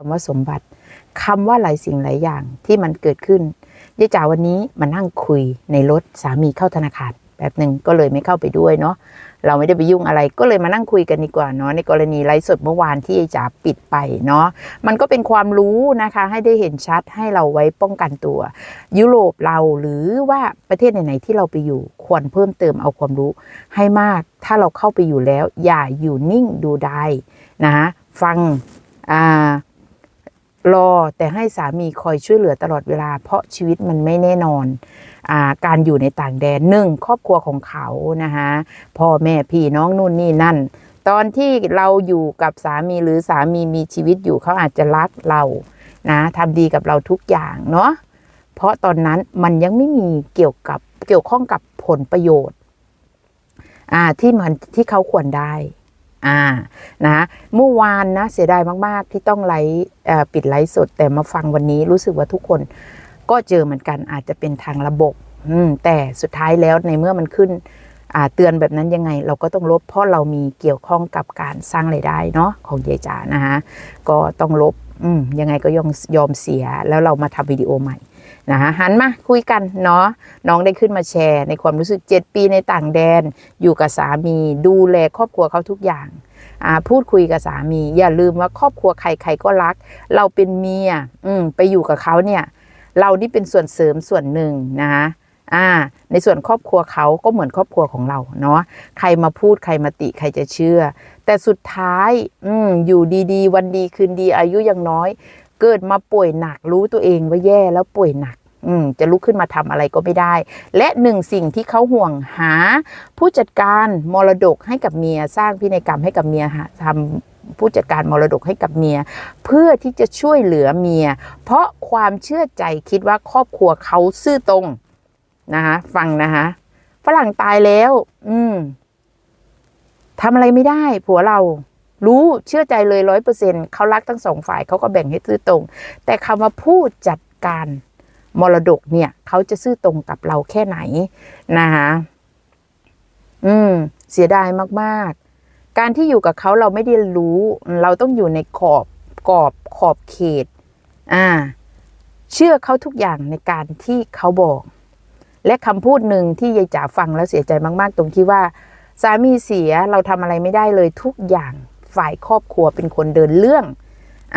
คำว่าสมบัติคำว่าหลายสิ่งหลายอย่างที่มันเกิดขึ้นยายจ๋าวันนี้มานั่งคุยในรถสามีเข้าธนาคารแบบหนึ่งก็เลยไม่เข้าไปด้วยเนาะเราไม่ได้ไปยุ่งอะไรก็เลยมานั่งคุยกันดีกว่าเนาะในกรณีไลฟ์สดเมื่อวานที่ยายจ๋าปิดไปเนาะมันก็เป็นความรู้นะคะให้ได้เห็นชัดให้เราไว้ป้องกันตัว ยุโรปเราหรือว่าประเทศไหนๆที่เราไปอยู่ควรเพิ่มเติมเอาความรู้ให้มากถ้าเราเข้าไปอยู่แล้ว อย่าอยู่นิ่งดูได้นะฟังอ่า รอแต่ให้สามีคอยช่วยเหลือตลอดเวลา เพราะชีวิตมันไม่แน่นอนอาการอยู่ในต่างแดนหนึ่งครอบครัวของเขานะคะพ่อแม่พี่น้องนู่นนี่นั่น ตอนที่เราอยู่กับสามีหรือสามีมีชีวิตอยู่เขาอาจจะรักเรานะทำดีกับเราทุกอย่างเนาะเพราะตอนนั้นมันยังไม่มีเกี่ยวกับเกี่ยวข้องกับผลประโยชน์ที่มันที่เขาควรได้ อ่านะเมื่อวานนะเสียดายมาก ๆ ที่ต้องไลฟ์ปิดไลฟ์สดแต่มาฟังวันนี้รู้สึกว่าทุกคนก็เจอเหมือนกันอาจจะเป็นทางระบบอืแต่สุดท้ายแล้วในเมื่อมันขึ้นเตือนแบบนั้นยังไง เราก็ต้องลบเพราะเรามีเกี่ยวข้องกับการสร้างรายได้เนาะของยายจ๋านะคะก็ต้องลบ อืมยังไงก็ยอมยอมเสียแล้วเรามาทำวิดีโอใหม่นะคะหันมาคุยกันเนาะน้องได้ขึ้นมาแชร์ ในความรู้สึก 7 ปีในต่างแดน อยู่กับสามี ดูแลครอบครัวเขาทุกอย่างพูดคุยกับสามี อย่าลืมว่าครอบครัวใครใครก็รัก เราเป็นเมียอืมไปอยู่กับเขาเนี่ย เรานี่เป็นส่วนเสริมส่วนหนึ่งนะคะ อ่า ในส่วนครอบครัวเขาก็เหมือนครอบครัวของเราเนาะใครมาพูดใครมาติใครจะเชื่อ แต่สุดท้ายอืมอยู่ดีๆ วันดีคืนดีอายุยังน้อย เกิดมาป่วยหนักรู้ตัวเองว่าแย่แล้วป่วยหนักอืมจะลุกขึ้นมาทำอะไรก็ไม่ได้ และหนึ่งสิ่งที่เขาห่วงหา ผู้จัดการมรดกให้กับเมียสร้างพินัยกรรมให้กับเมียหาทำผู้จัดการมรดกให้กับเมีย เพื่อที่จะช่วยเหลือเมีย เพราะความเชื่อใจคิดว่าครอบครัวเขาซื่อตรง นะคะฟังนะคะฝรั่งตายแล้ว อืมทำอะไรไม่ได้ ผัวเรารู้เชื่อใจเลยร้อยเปอร์เซ็นเขารักทั้งสองฝ่ายเขาก็แบ่งให้ซื่อตรง แต่คำว่าผู้จัดการมรดกเนี่ยเขาจะซื่อตรงกับเราแค่ไหนนะคะอืม เสียดายมากๆ การที่อยู่กับเขาเราไม่ได้รู้ เราต้องอยู่ในขอบกรอบขอบเขต อ่า เชื่อเขาทุกอย่างในการที่เขาบอก และคำพูดหนึ่งที่ยายจ๋าฟังแล้วเสียใจมากๆ ตรงที่ว่า สามีเสียเราทำอะไรไม่ได้เลยทุกอย่างฝ่ายครอบครัวเป็นคนเดินเรื่อง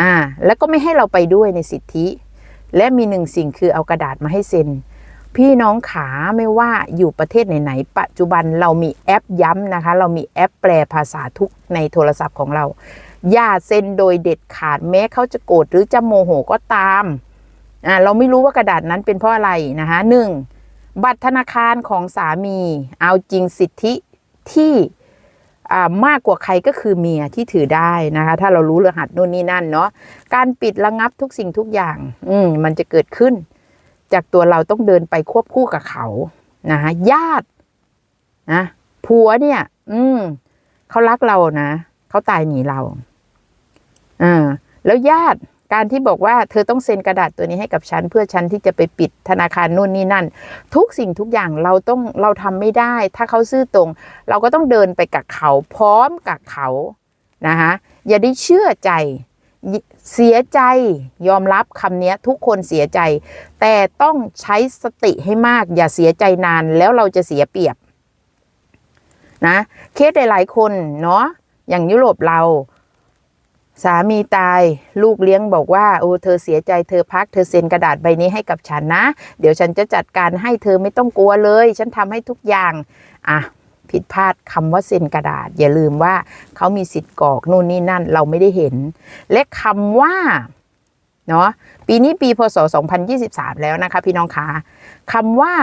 อ่า แล้วก็ไม่ให้เราไปด้วยในสิทธิ และมีหนึ่งสิ่งคือเอากระดาษมาให้เซ็น พี่น้องขาไม่ว่าอยู่ประเทศไหนๆปัจจุบันเรามีแอปย้ำนะคะ เรามีแอปแปลภาษาทุกในโทรศัพท์ของเรา อย่าเซ็นโดยเด็ดขาดแม้เขาจะโกรธหรือจะโมโหก็ตามอ่าเราไม่รู้ว่ากระดาษนั้นเป็นเพราะอะไรนะคะหนึ่ง บัตรธนาคารของสามี เอาจริงสิทธิที่มากกว่าใครก็คือเมียที่ถือได้นะคะ ถ้าเรารู้รหัสนู่นนี่นั่นเนาะการปิดระงับทุกสิ่งทุกอย่าง อืมมันจะเกิดขึ้น จากตัวเราต้องเดินไปควบคู่กับเขานะคะญาตินะผัวเนี่ย อืมเขารักเรานะเขาตายหนีเราอ่าแล้วญาติ การที่บอกว่าเธอต้องเซ็นกระดาษตัวนี้ให้กับฉัน เพื่อฉันที่จะไปปิดธนาคารนู่นนี่นั่น ทุกสิ่งทุกอย่างเราต้องเราทำไม่ได้ ถ้าเขาซื่อตรง เราก็ต้องเดินไปกับเขาพร้อมกับเขานะคะอย่าได้เชื่อใจเสียใจยอมรับคำนี้ทุกคนเสียใจ แต่ต้องใช้สติให้มาก อย่าเสียใจนานแล้วเราจะเสียเปรียบนะเคสหลายๆคนเนาะอย่างยุโรปเรา สามีตายลูกเลี้ยงบอกว่าโอ้เธอเสียใจเธอพักเธอเซ็นกระดาษใบนี้ให้กับฉันนะ เดี๋ยวฉันจะจัดการให้เธอไม่ต้องกลัวเลย ฉันทำให้ทุกอย่างอะผิดพลาดคำว่าเซ็นกระดาษ อย่าลืมว่าเขามีสิทธิ์กอกนู่นนี่นั่นเราไม่ได้เห็น และคำว่าเนาะปีนี้ปีพศ 2023 แล้วนะคะ พี่น้องคะคำว่า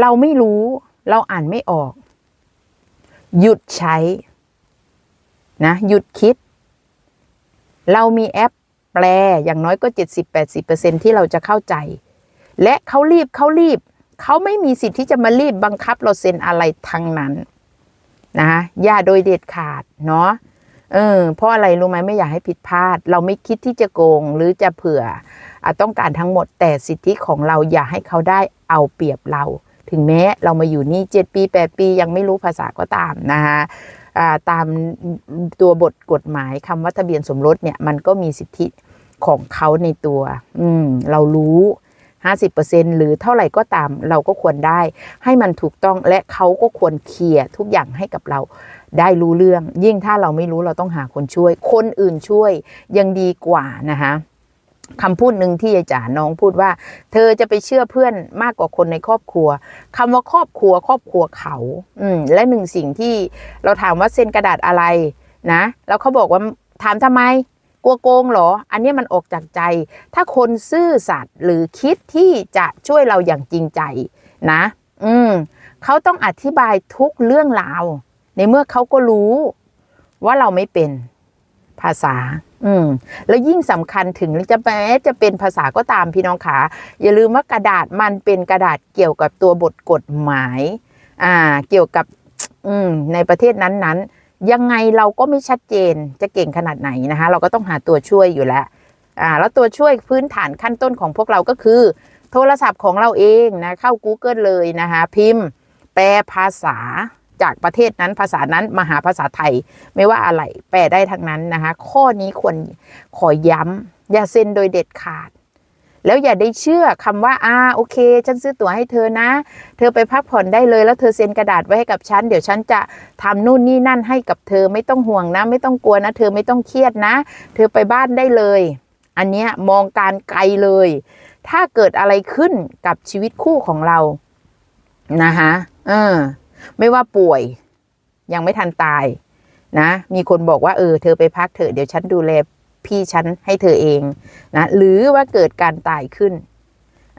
เราไม่รู้ เราอ่านไม่ออก หยุดใช้ นะหยุดคิด เรามีแอปแปลอย่างน้อยก็ 70-80%ที่เราจะเข้าใจ และเขารีบเขารีบ เขาไม่มีสิทธิ์ที่จะมารีบบังคับเราเซ็นอะไรทั้งนั้นนะคะอย่าโดยเด็ดขาดเนาะเออเพราะอะไรรู้ไหมไม่อยากให้ผิดพลาด เราไม่คิดที่จะโกงหรือจะเผื่ออต้องการทั้งหมดแต่สิทธิของเราอย่าให้เขาได้เอาเปรียบเรา ถึงแม้เรามาอยู่นี่เจ็ดปีแปดปียังไม่รู้ภาษาก็ตามนะคะ ตามตัวบทกฎหมายคำว่าทะเบียนสมรสเนี่ยมันก็มีสิทธิของเขาในตัว อืม เรารู้ 50%หรือเท่าไหร่ก็ตามเราก็ควรได้ ให้มันถูกต้องและเขาก็ควรเคลียร์ทุกอย่างให้กับเราได้รู้เรื่อง ยิ่งถ้าเราไม่รู้เราต้องหาคนช่วย คนอื่นช่วยยังดีกว่านะคะ คำพูดหนึ่งที่ยายจ๋าน้องพูดว่า เธอจะไปเชื่อเพื่อนมากกว่าคนในครอบครัวคำว่าครอบครัว ครอบครัวเขา อืมและหนึ่งสิ่งที่เราถามว่าเซ็นกระดาษอะไรนะ แล้วเขาบอกว่าถามทำไม กลัวโกงเหรอ อันนี้มันออกจากใจ ถ้าคนซื่อสัตย์หรือคิดที่จะช่วยเราอย่างจริงใจนะ อืมเขาต้องอธิบายทุกเรื่องราว ในเมื่อเขาก็รู้ว่าเราไม่เป็น ภาษา อืม แล้วยิ่งสำคัญถึงจะแม้จะเป็นภาษาก็ตามพี่น้องขาอย่าลืมว่ากระดาษมันเป็นกระดาษเกี่ยวกับตัวบทกฎหมาย อ่า เกี่ยวกับ อืม ในประเทศนั้นๆ ยังไงเราก็ไม่ชัดเจนจะเก่งขนาดไหนนะคะ เราก็ต้องหาตัวช่วยอยู่แล้ว อ่า แล้วตัวช่วยพื้นฐานขั้นต้นของพวกเราก็คือ โทรศัพท์ของเราเองนะ เข้า Google เลยนะคะ พิมพ์ แปลภาษา จากประเทศนั้นภาษานั้นมาหาภาษาไทย ไม่ว่าอะไรแปลได้ทั้งนั้นนะคะ ข้อนี้ควรขอย้ำ อย่าเซ็นโดยเด็ดขาด แล้วอย่าได้เชื่อคำว่าอ่าโอเค ฉันซื้อตั๋วให้เธอนะ เธอไปพักผ่อนได้เลยแล้วเธอเซ็นกระดาษไว้ให้กับฉัน เดี๋ยวฉันจะทำนู่นนี่นั่นให้กับเธอไม่ต้องห่วงนะ ไม่ต้องกลัวนะ เธอไม่ต้องเครียดนะ เธอไปบ้านได้เลย อันเนี้ยมองการไกลเลย ถ้าเกิดอะไรขึ้นกับชีวิตคู่ของเรานะคะเออ ไม่ว่าป่วย ยังไม่ทันตาย นะ มีคนบอกว่าเออเธอไปพักเถอะเดี๋ยวฉันดูแลพี่ฉันให้เธอเองนะหรือว่าเกิดการตายขึ้น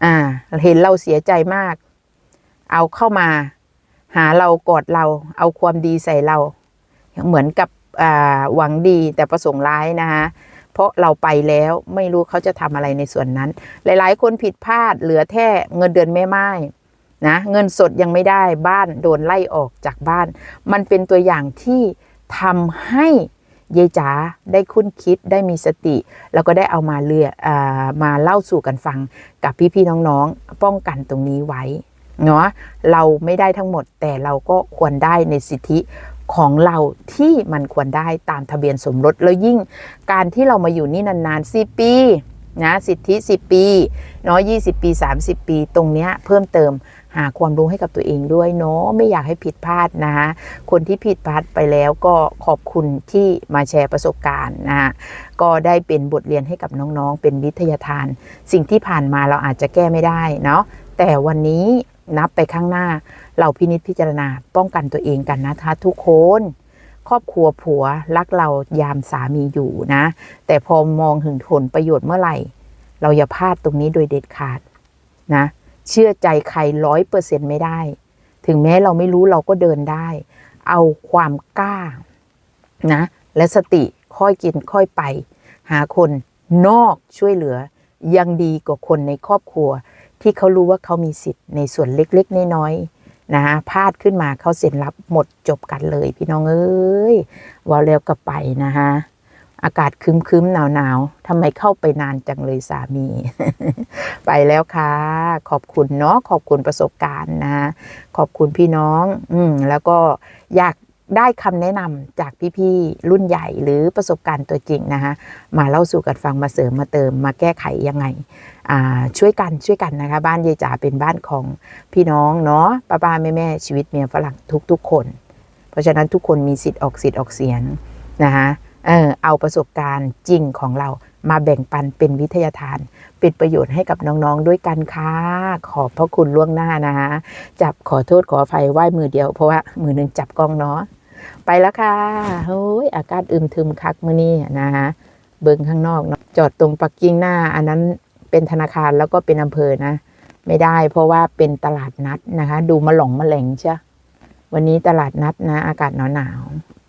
อ่า เห็นเราเสียใจมาก เอาเข้ามา หาเรากอดเรา เอาความดีใส่เรา เหมือนกับอ่าหวังดีแต่ประสงค์ร้ายนะคะเพราะเราไปแล้วไม่รู้เขาจะทำอะไรในส่วนนั้น หลาย ๆ คนผิดพลาดเหลือแค่เงินเดือนแม่ไม้ นะเงินสดยังไม่ได้บ้านโดนไล่ออกจากบ้าน มันเป็นตัวอย่างที่ทำให้เยจ๋าได้คุ้นคิดได้มีสติ แล้วก็ได้เอามาเลืออามาเล่าสู่กันฟังกับพี่ๆน้องๆป้องกันตรงนี้ไว้เนาะเราไม่ได้ทั้งหมดแต่เราก็ควรได้ในสิทธิของเราที่มันควรได้ตามทะเบียนสมรสแล้วยิ่งการที่เรามาอยู่นี่นานๆ10ปีนะสิทธิ 10 ปีเนาะ20 ปี 30 ปี ตรงเนี้ยเพิ่มเติม หาความรู้ให้กับตัวเองด้วยเนาะไม่อยากให้ผิดพลาดนะคะคนที่ผิดพลาดไปแล้วก็ขอบคุณที่มาแชร์ประสบการณ์นะคะก็ได้เป็นบทเรียนให้กับน้องๆ เป็นวิทยาทาน สิ่งที่ผ่านมาเราอาจจะแก้ไม่ได้เนาะแต่วันนี้นับไปข้างหน้า เราพินิจพิจารณาป้องกันตัวเองกันนะคะทุกคนครอบครัวผัวรักเรายามสามีอยู่นะ แต่พอมองถึงผลประโยชน์เมื่อไหร่ เราอย่าพลาดตรงนี้โดยเด็ดขาดนะ เชื่อใจใครร้อยเปอร์เซ็นไม่ได้ ถึงแม้เราไม่รู้เราก็เดินได้ เอาความกล้านะและสติค่อยกินค่อยไป หาคนนอกช่วยเหลือ ยังดีกว่าคนในครอบครัว ที่เขารู้ว่าเขามีสิทธิ์ในส่วนเล็กๆ น้อยๆนะพลาดขึ้นมาเขาเซ็นรับหมดจบกันเลย พี่น้องเอ้ยว่าแล้วก็ไปนะคะ อากาศครึ้มๆหนาวๆทำไมเข้าไปนานจังเลยสามี ไปแล้วค่ะ ขอบคุณเนาะขอบคุณประสบการณ์นะ ขอบคุณพี่น้อง อืมแล้วก็อยากได้คำแนะนำจากพี่ๆรุ่นใหญ่หรือประสบการณ์ตัวจริงนะคะมาเล่าสู่กันฟังมาเสริมมาเติมมาแก้ไขยังไงอ่าช่วยกันช่วยกันนะคะ บ้านยายจ๋าเป็นบ้านของพี่น้องเนาะป้าป้าแม่แม่ชีวิตเมียฝรั่งทุกๆคน เพราะฉะนั้นทุกคนมีสิทธิ์ออกสิทธิ์ออกเสียงนะคะ เออเอาประสบการณ์จริงของเรามาแบ่งปันเป็นวิทยาทาน เป็นประโยชน์ให้กับน้องๆด้วยกันค่ะขอบพระคุณล่วงหน้านะคะจับขอโทษขออภัยไหว้มือเดียวเพราะว่ามือหนึ่งจับกล้องเนาะไปแล้วค่ะเฮ้ยอากาศอึมทึมคักมื้อนี้นะคะเบิงข้างนอกเนาะจอดตรงปักกิ่งหน้า อันนั้นเป็นธนาคารแล้วก็เป็นอำเภอนะ ไม่ได้เพราะว่าเป็นตลาดนัดนะคะ ดูมาหลงมาแหลงใช่วันนี้ตลาดนัดนะ อากาศหนาวๆ